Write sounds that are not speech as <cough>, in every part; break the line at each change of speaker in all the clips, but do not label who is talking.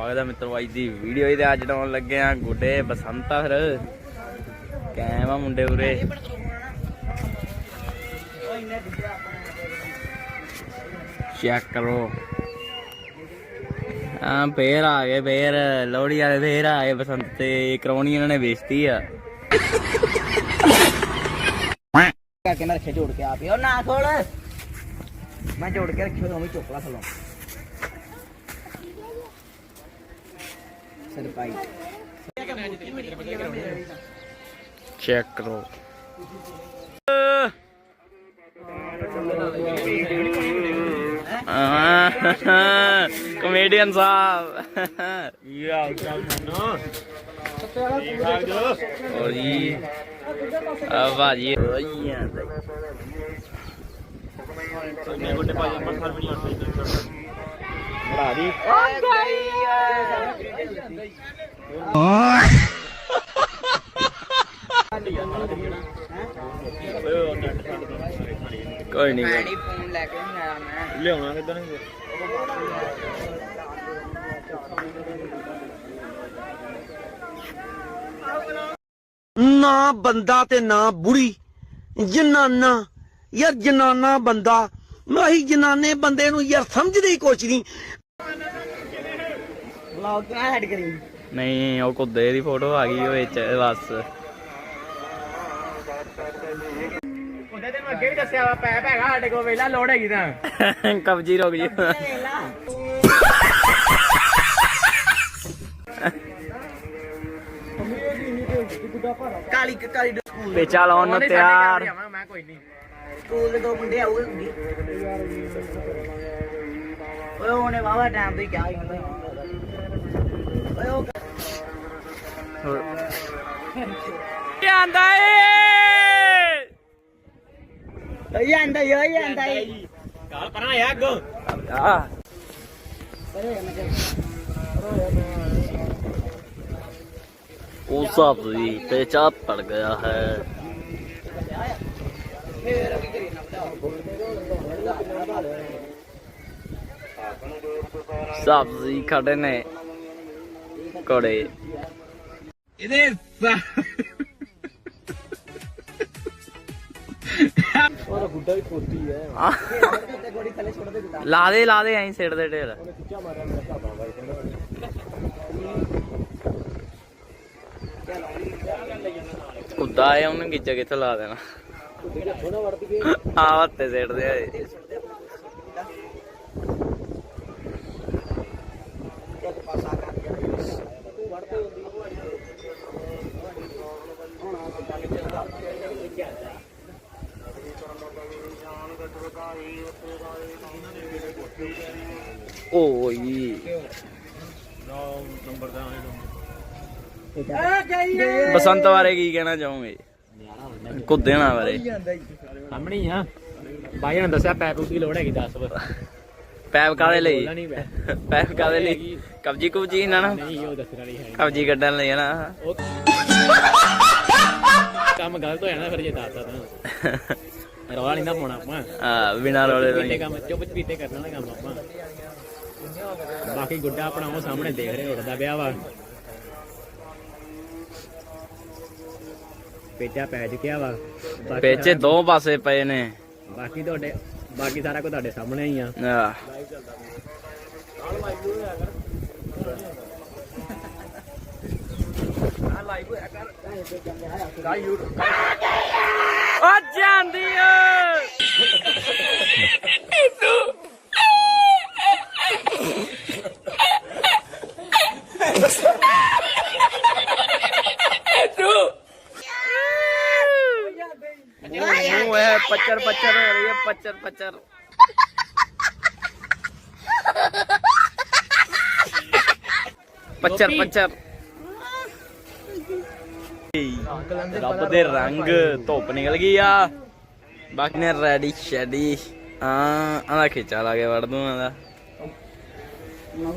ਸਵਾਗਤ ਹੈ ਮਿੱਤਰੋ ਅੱਜ ਦੀ ਵੀਡੀਓ ਤੇ ਅੱਜ ਡਾਉਣ ਲੱਗੇ ਆ ਗੁੱਡੇ ਬਸੰਤਾ ਫਿਰ। ਕੈਮ ਆ ਮੁੰਡੇ ਉਰੇ। ਚੈੱਕ ਕਰੋ। ਆ ਫੇਰ ਆ ਗਏ, ਫੇਰ। ਲੋਹੜੀ ਵਾਲੇ ਫੇਰ ਆ ਗਏ ਬਸੰਤ ਤੇ। ਕਰਾਉਣੀ ਇਹਨਾਂ ਨੇ ਵੇਚਤੀ ਆ।
ਕਰਕੇ ਮੈਂ ਰੱਖੇ ਜੋੜ ਕੇ ਆਪ ਹੀ। ਉਹ ਨਾ ਖੋਲ। ਮੈਂ ਜੋੜ ਕੇ ਰੱਖਿਓ ਉਹ ਵੀ ਚੁੱਕ ਥਲੋਂ। ਸਰਪਾਈ।
ਚੈੱਕ ਕਰੋ। ਕਮੇਡੀਅਨ ਸਾਹਿਬ। ਯਾ ਔਰ ਜੀ। ਆ ਭਾਜੀ। ਰੋਈਆਂ
ਮੈਂ ਗੁੱਡੇ ਭਾਜੀ ਅੰਮ੍ਰਿਤਸਰ ਵੀ ਨਹੀਂ ਆਉਂਦੇ।
ਬੜਾ ਦੀ। ਕੋਈ ਨਹੀਂ
ਨਹੀਂ ਫੋਨ ਲੈ ਕੇ ਨਹੀਂ ਆਇਆ ਮੈਂ।
ਲਿਆਉਣਾ ਕਿੱਦਾਂ ਨੇ?
ਨਾ ਬੰਦਾ ਤੇ ਨਾ ਬੁੜੀ। ਜਨਾਨਾ। ਯਾਰ ਜਨਾਨਾ ਬੰਦਾ। ਮਾਹੀ ਜਨਾਨੇ ਬੰਦੇ ਨੂੰ ਯਾਰ ਸਮਝਦੇ ਹੀ ਕੁਛ ਨਹੀਂ
ਹੈਡ ਕਰੀ?
ਨਹੀਂ ਉਹ ਕੁੱਦੇ ਦੀ ਫੋਟੋ ਆ ਗਈ ਉਹ ਵਿੱਚ ਬਸ।
ਉਹਦੇ ਤੈਨੂੰ ਅੱਗੇ ਵੀ ਦੱਸਿਆ ਵਾ ਪੈਪ ਹੈਗਾ ਸਾਡੇ ਕੋਲ ਵੇਲਾ ਲੋੜ ਹੈਗੀ ਤਾਂ। <laughs>
ਕਬਜੀ ਰੁਕ ਜੀ
ਕਾਲੀ ਕਾਲੀ ਸਕੂਲ
ਪੇਚਾ ਲਾਉਣ ਨੂੰ ਤਿਆਰ।
ਮੈਂ ਕੋਈ ਨਹੀਂ
ਸਕੂਲ ਦੇ ਦੋ ਮੁੰਡੇ ਆਉਗੇ ਓਏ ਉਹਨੇ ਵਾਵਾ ਟਾਈਮ ਤੋਂ ਹੀ ਕਿਹਾ ਹੁੰਦਾ ਓਏ ਉਹ
ਆਂਦਾ ਏ।
ਓਏ ਆਂਦਾ ਈ, ਓਏ ਆਂਦਾ ਈ।
ਕਾਲ ਪਰਾਂ ਆ ਅੱਗੋਂ।
ਆ। ਉਹ ਸਭ ਵੀ ਪੇਚਾ ਪੜ ਗਿਆ ਹੈ। ਸਬਜ਼ੀ ਖੜੇ ਨੇ ਕੋੜੇ
ਇਹਦੇ
ਗੋੜੀ ਥੱਲੇ ਦੇ
ਲਾ ਦੇ ਲਾ ਦੇ ਐਂ ਸਿਰ ਦੇ ਢੇਰ ਕੁੱਦਾ ਆਇਆ ਉਹਨੇ ਗਿੱਜਾ ਕਿੱਥੇ ਲਾ ਦੇਣਾ। ਆ ਹੱਤੇ ਸਿਰ ਦੇ ਆਏ
ਇੱਕ ਪਾਸਾ ਕਰ ਗਿਆ
ਬਸੰਤ ਬਾਰੇ ਕੀ ਕਹਿਣਾ ਚਾਹੋਗੇ? ਕੁੱਦਿਆਂ ਬਾਰੇ।
ਸਾਹਮਣੇ ਆ। ਬਾਈ ਨੇ ਦੱਸਿਆ ਪੈਪ ਦੀ ਲੋੜ ਹੈਗੀ 10 ਵਾਰ
ਪੈਪ ਕਾਦੇ ਲਈ? ਪੈਪ ਕਾਦੇ ਲਈ? ਕਬਜੀ ਕੁਬਜੀ ਨਾ ਨਾ।
ਨਹੀਂ ਉਹ ਦੱਸਣ ਵਾਲੀ ਹੈ
ਕਬਜੀ ਕੱਢਣ ਲਈ ਨਾ।
ਗਲਤ ਹੋ ਜਾਣਾ ਫਿਰ ਜੇ ਦੱਸਦਾ ਤਾਂ <laughs> ਰੌਲਾ ਨਹੀਂ ਨਾ ਪਾਉਣਾ ਆਪਾਂ।
ਆ ਬਿਨਾ ਰੋਲੇ ਤੋਂ
ਪੀਤੇ
ਹੀ।
ਕੰਮ ਚੁੱਪ ਚਪੀਤੇ ਕਰਨਾ ਨਾ ਕੰਮ ਆਪਾਂ। ਬਾਕੀ ਗੁੱਡਾ ਆਪਣਾ ਉਹ ਸਾਹਮਣੇ ਦੇਖ ਰਹੇ ਉੱਡਦਾ ਪਿਆ ਵਾ। ਪੇਚਾ ਪੈ ਚੁੱਕਿਆ ਵਾ।
ਪੇਚੇ ਦੋ ਪਾਸੇ ਪਏ ਨੇ।
ਬਾਕੀ ਤੁਹਾਡੇ ਬਾਕੀ ਸਾਰਾ ਕੁਝ ਤੁਹਾਡੇ ਸਾਹਮਣੇ ਹੀ ਆ।
ਆ ਓ ਜਾਂਦੀ ਓ ਉਹ ਹੈ ਪੱਚਰ ਪੱਚਰ ਹੋ ਰਹੀ ਹੈ ਪੱਚਰ ਪੱਚਰ ਪੱਚਰ ਪੱਚਰ ਰੱਬ ਦੇ ਰੰਗ ਧੁੱਪ ਨਿਕਲ ਗਈ ਆ। ਬਾਕੀ ਨੇ ਰੈਡੀ ਸ਼ੈਡੀ। ਆ ਆਂਦਾ ਖਿੱਚਾ ਲਾ ਕੇ ਵੜ ਦੂੰ ਆਂਦਾ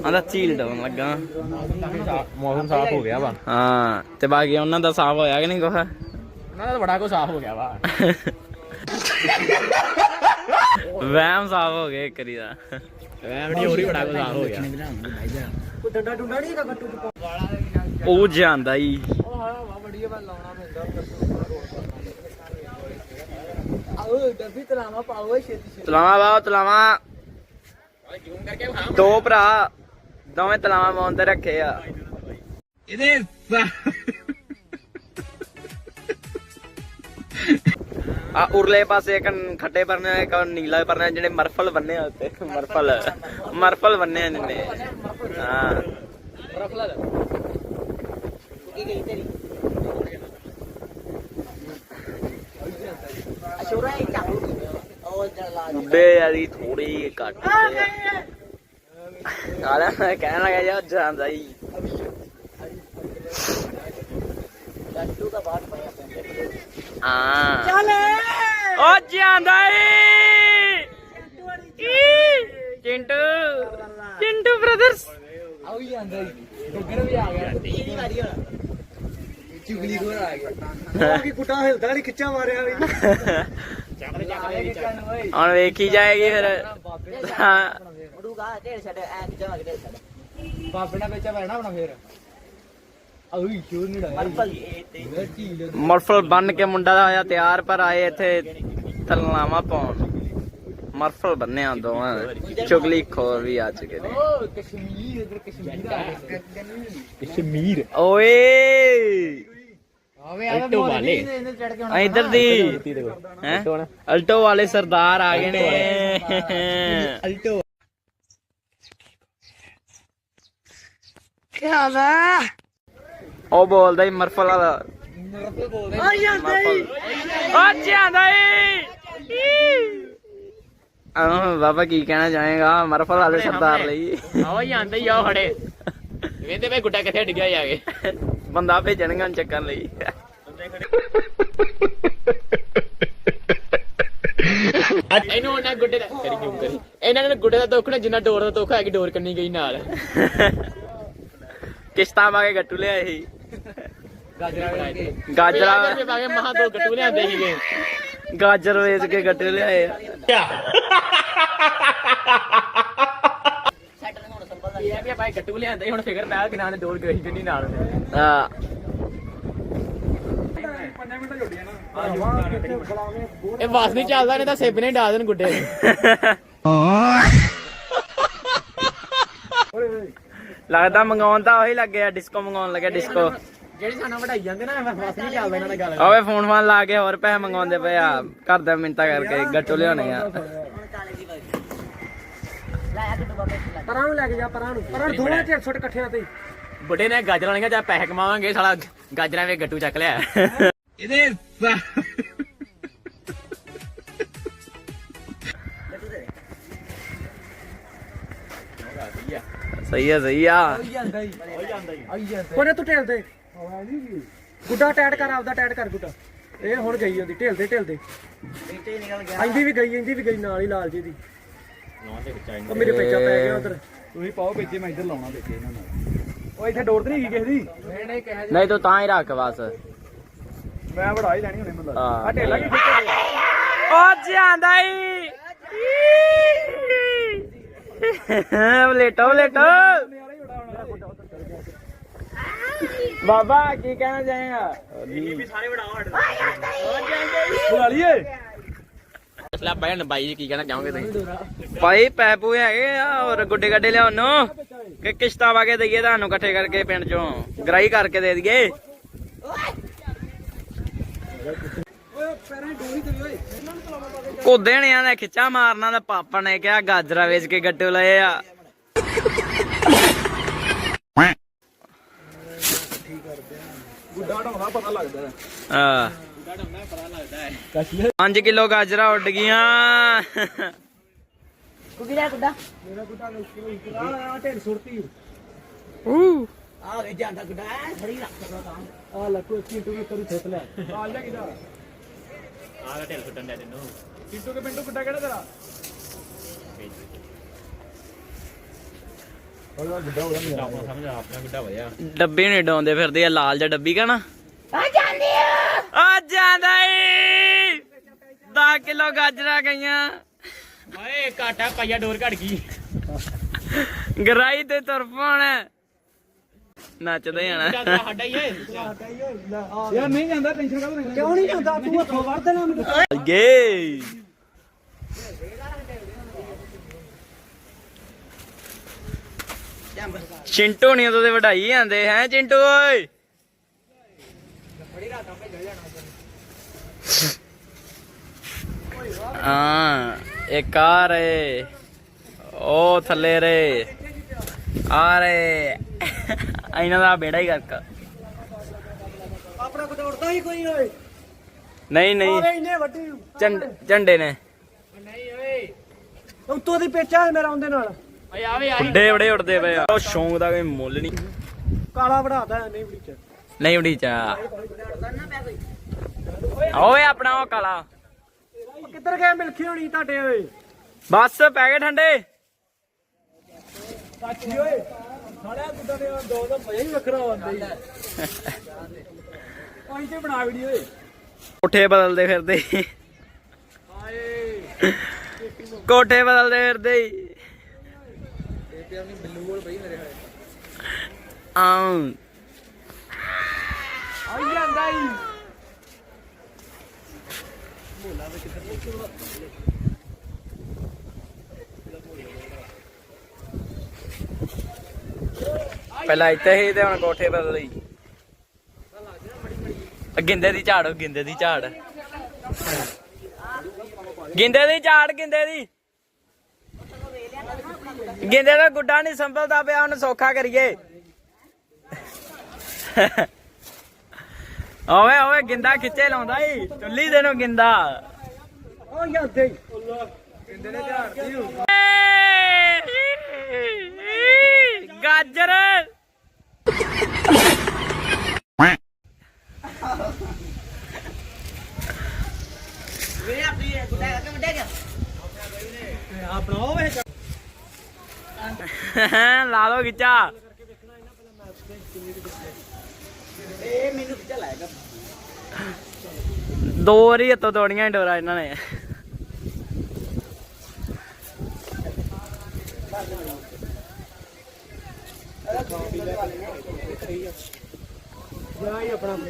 ਆਂਦਾ ਝੀਲ ਡਾਉਣ ਲੱਗਾ।
ਮੌਸਮ ਸਾਫ਼ ਹੋ ਗਿਆ ਵਾ।
ਹਾਂ ਤੇ ਬਾਕੀ ਉਹਨਾਂ ਦਾ ਸਾਫ਼ ਹੋਇਆ ਕਿ ਨਹੀਂ ਕੁਛ?
ਉਹਨਾਂ ਦਾ ਬੜਾ ਕੁ ਸਾਫ਼ ਹੋ ਗਿਆ ਵਾ।
ਵਹਿਮ ਸਾਫ਼ ਹੋ ਗਏ ਇੱਕ ਵਾਰੀ ਦਾ।
ਐਵੇਂ ਨਹੀਂ ਹੋਰ ਬੜਾ ਕੁ ਸਾਫ਼ ਹੋ ਗਿਆ। ਕੋਈ ਡੰਡਾ ਡੁੰਡਾ ਨਹੀਂ ਹੈਗਾ ਗੱਟੂ ਚ
ਉਹ ਜਾਂਦਾ
ਹਾਂ ਵਾ ਬੜੀ ਵਾ ਲਾਉਣਾ ਪੈਂਦਾ ਆਓ ਡੱਬੀ ਤਲਾਵਾ ਪਾਓ ਛੇਤੀ ਛੇਤੀ।
ਤਲਾਵਾ ਬਾਓ ਤਲਾਵਾ। ਦੋ ਭਰਾ ਦੋਵੇਂ ਤਲਾਵਾ ਤੇ ਰੱਖੇ ਆ।
ਇਹਦੇ
ਆ ਉਰਲੇ ਪਾਸੇ ਇੱਕ ਖੱਡੇ ਪਰਨੇ ਆ, ਇੱਕ ਨੀਲਾ ਪਰਨਾ ਜਿਹੜੇ ਮਰਫਲ ਬੰਨੇ ਆ ਉੱਤੇ। ਮਰਫਲ। ਮਰਫਲ ਬੰਨੇ ਆ ਨੇ ਹਾਂ।
ਕੀ ਗਈ ਤੇਰੀ? ਉਹ ਜਲਾ
ਬੇ ਯਾਰੀ ਥੋੜੀ ਘੱਟ ਆਲਾ ਮੈਂ ਕਹਿਣ ਲੱਗਾ ਯਾਰ ਜਾਂਦਾ ਹੀ
ਲੱਡੂ ਦਾ ਬਾਤ ਪਾਇਆ ਪੈਂਦਾ
ਹਾਂ। ਚੱਲ ਓ ਜਾਂਦਾ ਈ, ਚਿੰਟੂ। ਚਿੰਟੂ ਬ੍ਰਦਰਸ
ਆਉ ਹੀ ਜਾਂਦਾ ਡੱਗਰ ਵੀ ਆ ਗਿਆ।
ਇਹ ਵਾਰੀ ਹੋਣਾ।
ਚੁਗਲੀ ਖੋਰ ਆ ਗਿਆ ਉਹ <laughs> ਕੀ ਕੁੱਟਾ ਹਿਲਦਾ ਨਹੀਂ ਖਿੱਚਾ ਮਾਰਿਆ ਵੀ।
ਹੁਣ ਵੇਖੀ ਜਾਏਗੀ ਫਿਰ। ਹਾਂ।
ਮੜੂਗਾ ਢੇਰ ਛੱਡ ਐ ਢੇਰ ਛੱਡ।
ਬਾਬੇ ਨਾਲ ਵਿੱਚ
ਮਰਫਲ। ਬੰਨ ਕੇ ਮੁੰਡਾ ਦਾ ਹੋਇਆ ਤਿਆਰ ਪਰ ਆਏ ਇੱਥੇ ਤਲਨਾਮਾ ਪਾਉਣ। ਮਰਫਲ ਬੰਨਿਆ ਦੋਵਾਂ। ਚੁਗਲੀ ਖੋਰ ਵੀ ਆ ਚੁੱਕੇ ਨੇ।
ਕਸ਼ਮੀਰ ਇਧਰ ਕਸ਼ਮੀਰ ਕਸ਼ਮੀਰ
ਓਏ!
ਆਵੇ ਆ ਵਾਲੇ। ਇਹਨੇ ਚੜ ਕੇ
ਆ ਇੱਧਰ ਦੀ। ਹੈ? ਅਲਟੋ ਵਾਲੇ ਸਰਦਾਰ ਆ ਗਏ ਨੇ।
ਅਲਟੋ
ਉਹ ਬੋਲਦਾ ਹੀ ਮਰਫਲ ਵਾਲਾ। ਉਹ ਜਾਂਦਾ ਆਹ ਬਾਬਾ ਕੀ ਕਹਿਣਾ ਚਾਹੇਗਾ? ਮਰਫਲ ਵਾਲੇ ਸਰਦਾਰ ਲਈ।
ਆਓ ਆਂਦੇ ਹੀ ਆਓ ਖੜੇ। ਵੇਂਦੇ ਵੇ ਗੁੱਡਾ ਕਿੱਥੇ ਡਿੱਗਿਆ ਜਾ ਕੇ।
ਬੰਦਾ ਭੇਜਣਗੇ ਚੱਕਣ ਲਈ।
ਇਹਨੂੰ ਉਹਨਾਂ ਗੁੱਡੇ ਦਾ ਕਰੀ ਕਿਉਂ ਕਰੀ? ਇਹਨਾਂ ਨੇ ਗੁੱਡੇ ਦਾ ਦੁੱਖ ਨਾ ਜਿੰਨਾ ਡੋਰ ਦਾ ਦੁੱਖ ਹੈ ਕਿ ਡੋਰ ਕੰਨੀ ਗਈ ਨਾਲ।
ਕਿਸ਼ਤਾਂ ਪਾ ਕੇ ਗੱਟੂ ਲਿਆਏ ਸੀ।
ਗਾਜਰਾ ਵੇਚ ਕੇ
ਗਾਜਰਾਂ।
ਪਾ ਕੇ ਮਹਾ ਦੋ ਗੱਟੂ ਲਿਆਂਦੇ ਸੀਗੇ।
ਗਾਜਰ ਵੇਚ ਕੇ ਗੱਟੂ ਲਿਆਏ ਆ।
ਆ ਆਪਾਂ ਇਹ ਗੱਟੂ ਲਿਆਂਦੇ ਸੀ, ਹੁਣ ਫਿਕਰ ਪਿਆ ਕਿ ਨਾ ਨੇ ਡੋਰ ਗਈ ਕੰਨੀ ਨਾਲ।
ਹਾਂ।
ਇਹ ਵਾਸ ਨਹੀਂ ਚੱਲਦਾ ਨੇ ਤਾਂ ਸੇਬ ਨੇ ਡਾ ਦੇਣ ਗੁੱਡੇ।
ਲੱਗਦਾ ਮੰਗਾਉਣ ਤਾਂ ਉਹੀ ਲੱਗਿਆ ਡਿਸਕੋ ਮੰਗਾਉਣ ਲੱਗਿਆ ਡਿਸਕੋ
ਜਿਹੜੀ ਸਾਨੂੰ ਵਢਾਈ ਜਾਂਦੇ ਨਾ ਵਾਸ ਨਹੀਂ ਚੱਲਦਾ ਇਹਨਾਂ ਦਾ ਗੱਲ।
ਓਏ ਫੋਨ ਫਾਨ ਲਾ ਕੇ ਹੋਰ ਪੈਸੇ ਮੰਗਾਉਂਦੇ ਪਏ ਆ। ਘਰ ਦਾ ਮਿੰਤਾ ਕਰਕੇ ਗੱਟੂ ਲਿਆਉਣੇ ਆ।
ਹੁਣ ਕਾਲੇ ਦੀ ਵਾਰੀ। ਲੈ ਆ ਕਿਤੋਂ ਬਾਬੇ।
ਪਰਾਂ ਨੂੰ ਲੈ ਕੇ ਜਾ ਪਰਾਂ ਨੂੰ। ਪਰਾਂ ਦੋਵਾਂ ਚ ਛੋਟ ਇਕੱਠਿਆਂ ਤੇ। ਬੁੱਢੇ ਨੇ ਗਾਜਰਾਂ ਲਈਆਂ ਜਾਂ ਪੈਸੇ ਕਮਾਵਾਂਗੇ ਸਾਲਾ ਗਾਜਰਾਂ ਵੇ ਗੱਟੂ ਚੱਕ ਲਿਆ।
ਇਹਦੇ
ਸਹੀ ਆ ਸਹੀ ਆ।
ਕੋਨੇ ਤੂੰ ਢੇਲ ਦੇ। ਗੁੱਡਾ ਟੈਟ ਕਰ ਆਪਦਾ ਟੈਟ ਕਰ ਗੁੱਡਾ। ਇਹ ਹੁਣ ਗਈ ਜਾਂਦੀ ਢੇਲ ਦੇ ਢੇਲ ਦੇ।
ਵਿੱਚ ਹੀ ਨਿਕਲ ਗਿਆ।
ਆਂਦੀ ਵੀ ਗਈ ਆਂਦੀ ਵੀ ਗਈ ਨਾਲ ਹੀ ਲਾਲ ਜੀ ਦੀ। ਉਹ ਮੇਰੇ ਪੇਚਾ ਪੈ ਗਿਆ ਉਧਰ।
ਤੁਸੀਂ ਪਾਓ ਵਿੱਚ ਮੈਂ ਇੱਧਰ ਲਾਉਣਾ ਵਿੱਚ ਇਹਨਾਂ ਨਾਲ ਉਹ ਇੱਥੇ ਡੋਰ ਤੇ ਨਹੀਂ ਹੈਗੀ ਕਿਸੇ ਦੀ?
ਨਹੀਂ ਨਹੀਂ ਕਹਿ
ਨਹੀਂ ਤੂੰ ਤਾਂ ਹੀ ਰੱਖ ਬਸ।
ਮੈਂ ਵੜਾ ਹੀ ਲੈਣੀ ਹੁਣੇ ਮੈਨੂੰ ਲੱਗਦਾ।
ਹਾਂ।
ਆ ਢੇਲਾ ਕੀ ਖਿੱਚ
ਉਹ ਜਾਂਦਾ ਈ। ਬਲੇਟੋ ਬਲੇਟੋ। ਬਾਬਾ ਕੀ ਕਹਿਣਾ ਚਾਹੇਗਾ?
ਬੁਲਾ ਲਈਏ।
ਅਸਲਾ ਬੈਣ ਬਾਈ ਜੀ ਕੀ ਕਹਿਣਾ ਚਾਹੋਗੇ ਤੁਸੀਂ?
ਭਾਈ ਪੈਪੂ ਹੈਗੇ ਆ ਔਰ ਗੁੱਡੇ ਗੱਡੇ ਲਿਆਉਣ ਨੂੰ ਕਿ ਕਿਸ਼ਤਾਂ ਵਾ ਕੇ ਦਈਏ ਤੁਹਾਨੂੰ ਇਕੱਠੇ ਕਰਕੇ ਪਿੰਡ ਚੋਂ। ਗਰਾਈ ਕਰਕੇ ਦੇ ਦਈਏ। ਕੋਦੇਣਿਆਂ ਨੇ ਖਿੱਚਾ ਮਾਰਨਾ ਤੇ ਪਾਪਾ ਨੇ ਕਿਹਾ ਗਾਜਰਾ ਵੇਚ ਕੇ ਗੱਟੂ ਲਏ ਆ।
ਗੁੱਡਾ ਢਾਉਣਾ ਪਤਾ ਲੱਗਦਾ।
ਹਾਂ। 5 ਕਿਲੋ ਗਾਜਰਾ ਉੱਡ ਗਈਆਂ।
ਕੁਕੀ ਲੈ ਗੁੱਡਾ।
ਆ ਢੇਲ ਸੁਰਤੀ
ਆ ਵੇ ਜਾਂਦਾ ਗੁੱਡਾ ਐ ਫੜੀ ਰੱਖ ਤਾਂ।
ਆ ਲੱਕੋ ਚਿੰਟੂ ਵੀ ਕਰੂ ਥੇਤ ਲੈ।
ਆ ਜਾ ਕਿਦਾ
ਆ? ਢੇਲ ਸੁੱਟਣ ਦੇ ਤੈਨੂੰ।
ਟਿੱਟੂ ਕੇ ਪਿੰਟੂ ਗੁੱਡਾ ਕਿਹੜਾ ਤੇਰਾ?
ਸਮਝ ਆਪਣਾ ਗੁੱਡਾ ਵਧਿਆ
ਡੱਬੇ ਨਹੀਂ ਡਾਉਂਦੇ ਫਿਰਦੇ ਆ ਲਾਲ ਜਿਹਾ ਡੱਬੀ ਕਾ ਨਾ। ਆ ਆ ਜਾਂਦਾ ਈ 10 ਕਿਲੋ ਗਾਜਰਾਂ ਗਈਆਂ।
ਓਏ ਕਾਟਾ ਪਾਈਆ ਡੋਰ ਘੜ ਗਈ।
ਗਰਾਈ ਤੇ ਤੁਰ ਪਾਉਣਾ। ਨੱਚਦੇ ਆਣਾ
ਸਾਡਾ ਹੀ ਏ
ਯਾਰ ਨਹੀਂ ਜਾਂਦਾ ਟੈਨਸ਼ਨ ਕਾਹਦੋਂ ਲੈਂਦਾ
ਕਿਉਂ ਨਹੀਂ ਜਾਂਦਾ? ਤੂੰ ਹੱਥੋਂ ਵੜ ਦੇਣਾ ਮੈਨੂੰ।
ਗੇ ਚਿੰਟੂ ਨਹੀਂ ਉਹਦੇ ਵਢਾਈ ਜਾਂਦੇ ਹੈ ਚਿੰਟੂ ਓਏ? ਹਾਂ ਇੱਕ ਆ ਰੇ ਉਹ ਥੱਲੇ ਰੇ ਆ ਰੇ ਇਹਨਾਂ ਦਾ ਬੇੜਾ ਹੀ ਕਰਕ
ਆਪਣਾ ਕੋਈ ਉੜਦਾ ਹੀ ਕੋਈ ਓਏ।
ਨਹੀਂ ਨਹੀਂ।
ਓਏ ਇੰਨੇ ਵੱਡੇ।
ਝੰਡ- ਝੰਡੇ ਨੇ।
ਉੱਤੋਂ ਦੀ ਪੇਚਾ ਮੇਰਾ ਉਹਦੇ ਨਾਲ।
ਓਏ ਆਵੇ ਆ
ਉੱਡੇ ਬੜੇ ਉੱਡਦੇ ਪਏ ਆ। ਉਹ ਸ਼ੌਂਕ ਦਾ ਕੋਈ ਮੁੱਲ ਨਹੀਂ।
ਕਾਲਾ ਵੜਾਦਾ ਨਹੀਂ ਬੜੀ
ਨਹੀਂ ਉਡੀ ਚਾ ਓਏ ਆਪਣਾ ਉਹ ਕਾਲਾ।
ਕਿੱਧਰ ਗਏ ਮਿਲਖੀ ਹੋਣੀ ਤੁਹਾਡੇ ਓਏ?
ਬਸ ਪੈ ਗਏ ਠੰਡੇ।
ਸਾਚੀ ਓਏ ਸਾਲਿਆ ਗੁੱਡਾ ਦੇ ਦੋ ਦਾ ਮਜ਼ਾ ਹੀ ਵੱਖਰਾ ਆਉਂਦਾ ਹੀ ਕੋਈ ਤੇ ਬਣਾ ਵੀਡੀਓ ਓਏ।
ਕੋਠੇ ਬਦਲਦੇ ਫਿਰਦੇ। ਕੋਠੇ ਬਦਲਦੇ ਫਿਰਦੇ ਹੀ। ਆਂ
ਆਈ ਜਾਂਦਾ ਹੀ
ਪਹਿਲਾਂ ਇੱਥੇ ਹੀ ਤੇ ਹੁਣ ਕੋਠੇ ਬਦਲ ਗਿੰਦੇ ਦੀ ਝਾੜ ਉਹ ਗਿੰਦੇ ਦੀ ਝਾੜ। ਗਿੰਦੇ ਦੀ ਝਾੜ, ਗਿੰਦੇ ਦੀ। ਗਿੰਦੇ ਦਾ ਗੁੱਡਾ ਨਹੀਂ ਸੰਭਲਦਾ ਪਿਆ, ਉਹਨੂੰ ਸੌਖਾ ਕਰੀਏ। ਓਏ ਓਏ, ਗਿੰਦਾ ਖਿੱਚੇ ਲਾਉਂਦਾ ਈ। ਚੁੱਲੀ ਦੇ ਨੂੰ ਗਿੰਦਾ।
ਓ ਜਾਂਦੇ ਹੀ
ਗਾਜਰ।
ਵੀਰੇ ਆਪਣੀ ਗੁੱਡਾ ਕਰਕੇ ਵੱਡਾ ਗਿਆ
ਆਪਣਾ ਓਏ
ਲਾ ਲੋ ਖਿੱਚਾ
ਇਹ ਮੈਨੂੰ ਕਿੱਥੇ ਲਾਏਗਾ
ਦੋ ਵਾਰੀ ਹੱਥੋਂ ਤੋੜੀਆਂ ਡੋਰਾ ਇਹਨਾਂ ਨੇ।
ਜਾ ਹੀ ਆਪਣਾ ਹੀ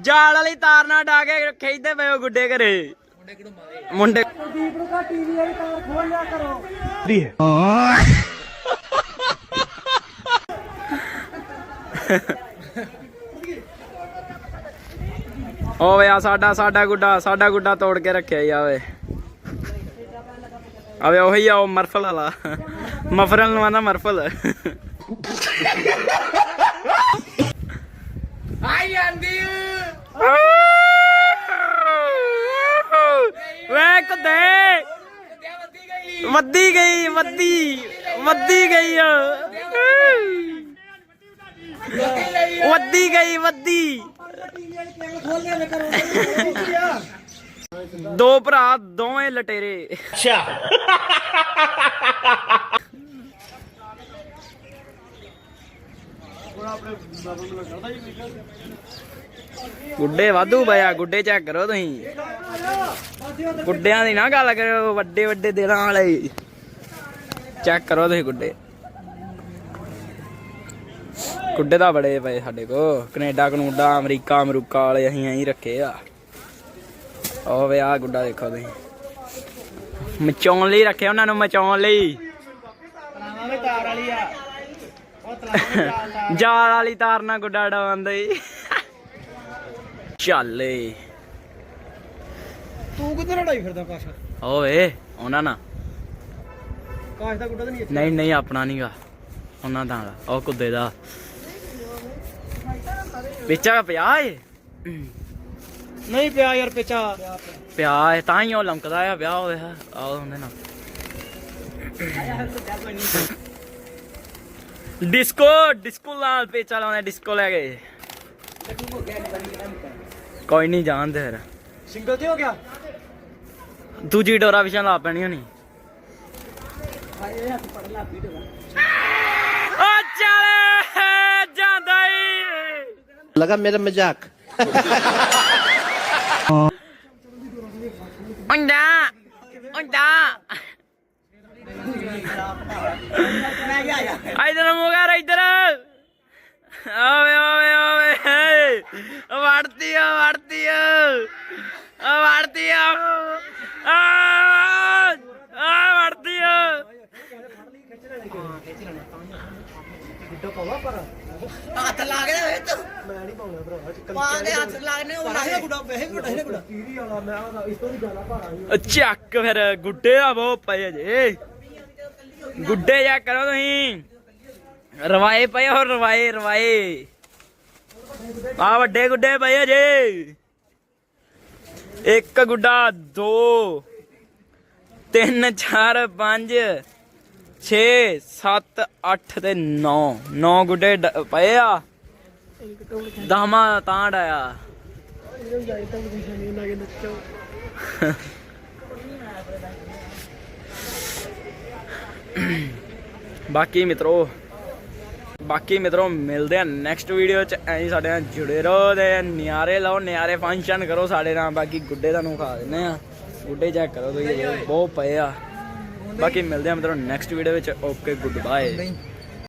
ਜਾਲ ਵਾਲੀ ਤਾਰ ਨਾਲ ਡਾ ਕੇ ਖਿੱਚਦੇ ਪਏ ਉਹ ਗੁੱਡੇ ਘਰੇ। ਮੁੰਡੇ
ਦੀਪ ਨੂੰ ਕਾ ਟੀਵੀ ਵਾਲੀ ਤਾਰ ਖੋਲ ਲਿਆ ਕਰੋ।
ਓਏ ਆ ਸਾਡਾ ਸਾਡਾ ਗੁੱਡਾ ਸਾਡਾ ਗੁੱਡਾ ਤੋੜ ਕੇ ਰੱਖਿਆ ਈ ਆਵੇ ਆਵੇ ਉਹੀ ਆ ਉਹ ਮਰਫਲ ਵਾਲਾ। ਮਫਰਲ ਨੂੰ ਆਂਦਾ ਮਰਫਲ।
ਆਈ ਜਾਂਦੀ
ਵੇ ਕੁੱਦੇ ਵੱਦੀ ਗਈ। ਵੱਦੀ ਵੱਦੀ ਗਈ ਓ। ਵੱਦੀ ਗਈ ਵੱਦੀ ਦੋ ਭਰਾ ਦੋਵੇਂ ਲਟੇਰੇ। ਗੁੱਡੇ ਵਾਧੂ ਪਿਆ ਗੁੱਡੇ ਚੈੱਕ ਕਰੋ ਤੁਸੀਂ। ਗੁੱਡਿਆਂ ਦੀ ਨਾ ਗੱਲ ਕਰੋ ਵੱਡੇ ਵੱਡੇ ਦਿਲਾਂ ਵਾਲੇ। ਚੈੱਕ ਕਰੋ ਤੁਸੀਂ ਗੁੱਡੇ। ਗੁੱਡੇ ਤਾਂ ਬੜੇ ਪਏ ਸਾਡੇ ਕੋ ਕੈਨੇਡਾ ਕਨੂਡਾ ਅਮਰੀਕਾ ਅਮਰੂਕਾ ਵਾਲੇ ਅਸੀਂ ਐਂ ਰੱਖੇ ਆ। ਉਹ ਵੇ ਆ ਗੁੱਡਾ ਦੇਖੋ ਤੁਸੀਂ। ਮਚਾਉਣ ਲਈ ਰੱਖਿਆ ਉਹਨਾਂ ਨੂੰ ਮਚਾਉਣ ਲਈ।
ਤਲਾਵਾਂ ਤਾਰ ਵਾਲੀ ਆ। ਉਹ ਤਲਾਵਾਂ <laughs>
ਜਾਲ ਵਾਲੀ ਤਾਰ ਨਾਲ ਗੁੱਡਾ ਡਾਉਂਦੇ ਈ। ਚੱਲੇ
ਤੂੰ ਕਿੱਧਰ ਲੜਾਈ ਫਿਰਦਾ ਕਾਸ਼ਾ?
ਓਏ ਉਹਨਾਂ ਨਾਲ।
ਕਾਸ਼ ਦਾ ਗੁੱਡਾ ਤਾਂ ਨਹੀਂ
ਨਹੀਂ ਨਹੀਂ ਆਪਣਾ ਨਹੀਂਗਾ ਉਹਨਾਂ ਦਾ ਉਹ ਕੁੱਦੇ ਦਾ। ਵਿੱਚਾ ਪਿਆ ਏ?
ਨਹੀਂ ਪਿਆ ਯਾਰ ਪੇਚਾ।
ਪਿਆ ਏ ਤਾਂ ਹੀ ਉਹ ਲੰਕਦਾ ਆ ਵਿਆਹ ਹੋਇਆ ਆ ਉਹਦੇ ਨਾਲ। ਡਿਸਕੋ ਡਿਸਕੋ ਨਾਲ ਪੇਚਾ ਲਾਉਣਾ ਡਿਸਕੋ ਲੈ ਗਏ ਕੋਈ ਨਹੀਂ ਜਾਣਦੇ ਫਿਰ।
ਸਿੰਗਲ ਤੇ ਹੋ ਗਿਆ?
ਦੂਜੀ ਡੋਰਾ ਵਿਸ਼ਾਂ ਲਾ ਪੈਣੀ ਹੋਣੀ। ਓ
लगा मेरा मजाक
ਹੁੰਦਾ ਹੁੰਦਾ
ਮੈਂ ਗਿਆ ਜਾ
ਇਧਰ ਮੂੰਹ ਕਰ ਇਧਰ ਆਵੇ ਆਵੇ ਆਵੇ ਵੜਤੀ ਆ ਵੜਤੀ ਆ ਆ ਵੜਤੀ ਆ ਆ ਆ ਵੜਤੀ
ਹੱਥ ਲਾ ਕੇ ਵੇ ਤੂੰ। ਮੈਂ ਨਹੀਂ ਪਾਉਣਾ ਭਰਾ ਪਾ ਦੇ ਹੱਥ ਲੱਗਨੇ ਉਹ ਨਹੀਂ ਗੁੱਡਾ ਵੇ ਗੁੱਡਾ ਨਹੀਂ ਗੁੱਡਾ।
ਚੱਕ ਫਿਰ ਗੁੱਡੇ ਆ ਬਹੁਤ ਪਏ ਜੇ। ਗੁੱਡੇ ਜਾ ਕਰੋ ਤੁਸੀਂ। ਰਵਾਏ ਪਏ ਹੋ, ਰਵਾਏ ਰਵਾਏ। ਆ ਵੱਡੇ ਗੁੱਡੇ ਪਏ ਜੇ। ਇੱਕ ਗੁੱਡਾ, ਦੋ, ਤਿੰਨ, ਚਾਰ, ਪੰਜ। 6 7 8 ਤੇ 9 9 ਗੁੱਡੇ ਡ- ਪਏ ਆ? ਦਮਾ ਤਾਂ ਡਾਇਆ ਬਾਕੀ ਮਿੱਤਰੋ ਬਾਕੀ ਮਿੱਤਰੋ, ਮਿਲਦੇ ਆ ਨੈਕਸਟ ਵੀਡੀਓ ਚ। ਐਂ ਹੀ ਸਾਡੇ ਨਾਲ ਜੁੜੇ ਰਹੋ ਤੇ ਨਿਆਰੇ ਲਾਓ, ਨਿਆਰੇ ਫੰਕਸ਼ਨ ਕਰੋ ਸਾਡੇ ਨਾਲ। ਬਾਕੀ ਗੁੱਡੇ ਤੁਹਾਨੂੰ ਖਾ ਦਿੰਨੇ ਆ। ਗੁੱਡੇ ਚੈੱਕ ਕਰੋ ਤੁਸੀਂ ਬਹੁਤ ਪਏ ਆ। ਬਾਕੀ ਮਿਲਦੇ ਆ ਮਿੱਤਰੋ ਨੈਕਸਟ ਵੀਡੀਓ ਵਿੱਚ ਓਕੇ ਗੁੱਡ ਬਾਏ